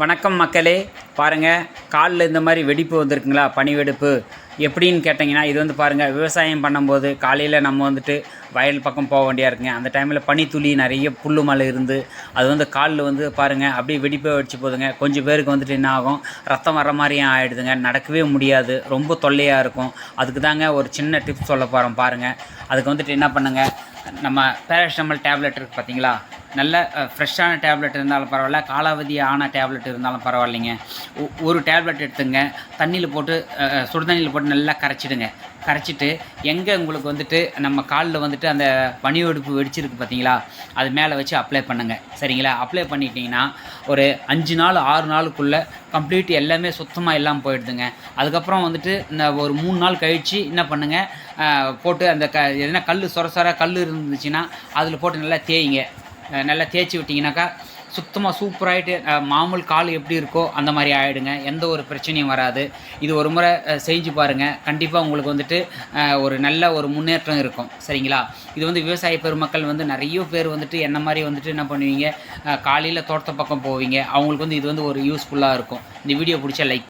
வணக்கம் மக்களே. பாருங்கள் காலில் இந்த மாதிரி வெடிப்பு வந்திருக்குங்களா? பனி வெடிப்பு எப்படின்னு கேட்டிங்கன்னா இது வந்து பாருங்கள் விவசாயம் பண்ணும்போது காலையில் நம்ம வந்துட்டு வயல் பக்கம் போக வேண்டியா இருக்குங்க. அந்த டைமில் பனித்துளி நிறைய புல்லு மலை இருந்து அது வந்து காலில் வந்து பாருங்கள் அப்படியே வெடிப்பே வெடிச்சு போகுதுங்க கொஞ்சம் பேருக்கு வந்துட்டு என்ன ஆகும்? ரத்தம் வர மாதிரியும் ஆகிடுதுங்க நடக்கவே முடியாது. ரொம்ப தொல்லையாக இருக்கும். அதுக்கு தாங்க ஒரு சின்ன டிப்ஸ் சொல்ல போகிறோம் பாருங்கள் அதுக்கு வந்துட்டு என்ன பண்ணுங்கள் நம்ம பேராசிட்டமல் டேப்லெட் இருக்குது பார்த்தீங்களா நல்ல ஃப்ரெஷ்ஷான டேப்லெட் இருந்தாலும் பரவாயில்ல காலாவதி ஆன டேப்லெட் இருந்தாலும் பரவாயில்லைங்க. ஒரு டேப்லெட் எடுத்துங்க தண்ணியில் போட்டு சுடுதண்ணியில் போட்டு நல்லா கரைச்சிடுங்க. கரைச்சிட்டு எங்கே உங்களுக்கு வந்துட்டு நம்ம காலில் வந்துட்டு அந்த பனி வெடிப்பு வெடிச்சிருக்கு பார்த்தீங்களா அது மேலே வச்சு அப்ளை பண்ணுங்கள் சரிங்களா? அப்ளை பண்ணிட்டீங்கன்னா ஒரு அஞ்சு நாள் ஆறு நாளுக்குள்ளே கம்ப்ளீட் எல்லாமே சுத்தமாக எல்லாம் போயிடுதுங்க. அதுக்கப்புறம் வந்துட்டு இந்த ஒரு மூணு நாள் கழித்து என்ன பண்ணுங்கள் போட்டு அந்த க எதனா கல் சொர சொர கல் இருந்துச்சுன்னா அதில் போட்டு நல்லா தேய்ங்க. நல்லா தேய்ச்சி விட்டிங்கனாக்கா சுத்தமாக சூப்பராகிட்டு மாமூல் கால் எப்படி இருக்கோ அந்த மாதிரி ஆகிடுங்க எந்த ஒரு பிரச்சனையும் வராது. இது ஒரு முறை செஞ்சு பாருங்கள் கண்டிப்பாக உங்களுக்கு வந்துட்டு ஒரு நல்ல ஒரு முன்னேற்றம் இருக்கும். சரிங்களா? இது வந்து விவசாய பெருமக்கள் வந்து நிறைய பேர் வந்துட்டு என்ன மாதிரி வந்துட்டு என்ன பண்ணுவீங்க? காலையில் தோட்டத்து பக்கம் போவீங்க. அவங்களுக்கு வந்து இது வந்து ஒரு யூஸ்ஃபுல்லாக இருக்கும். இந்த வீடியோ பிடிச்சா லைக்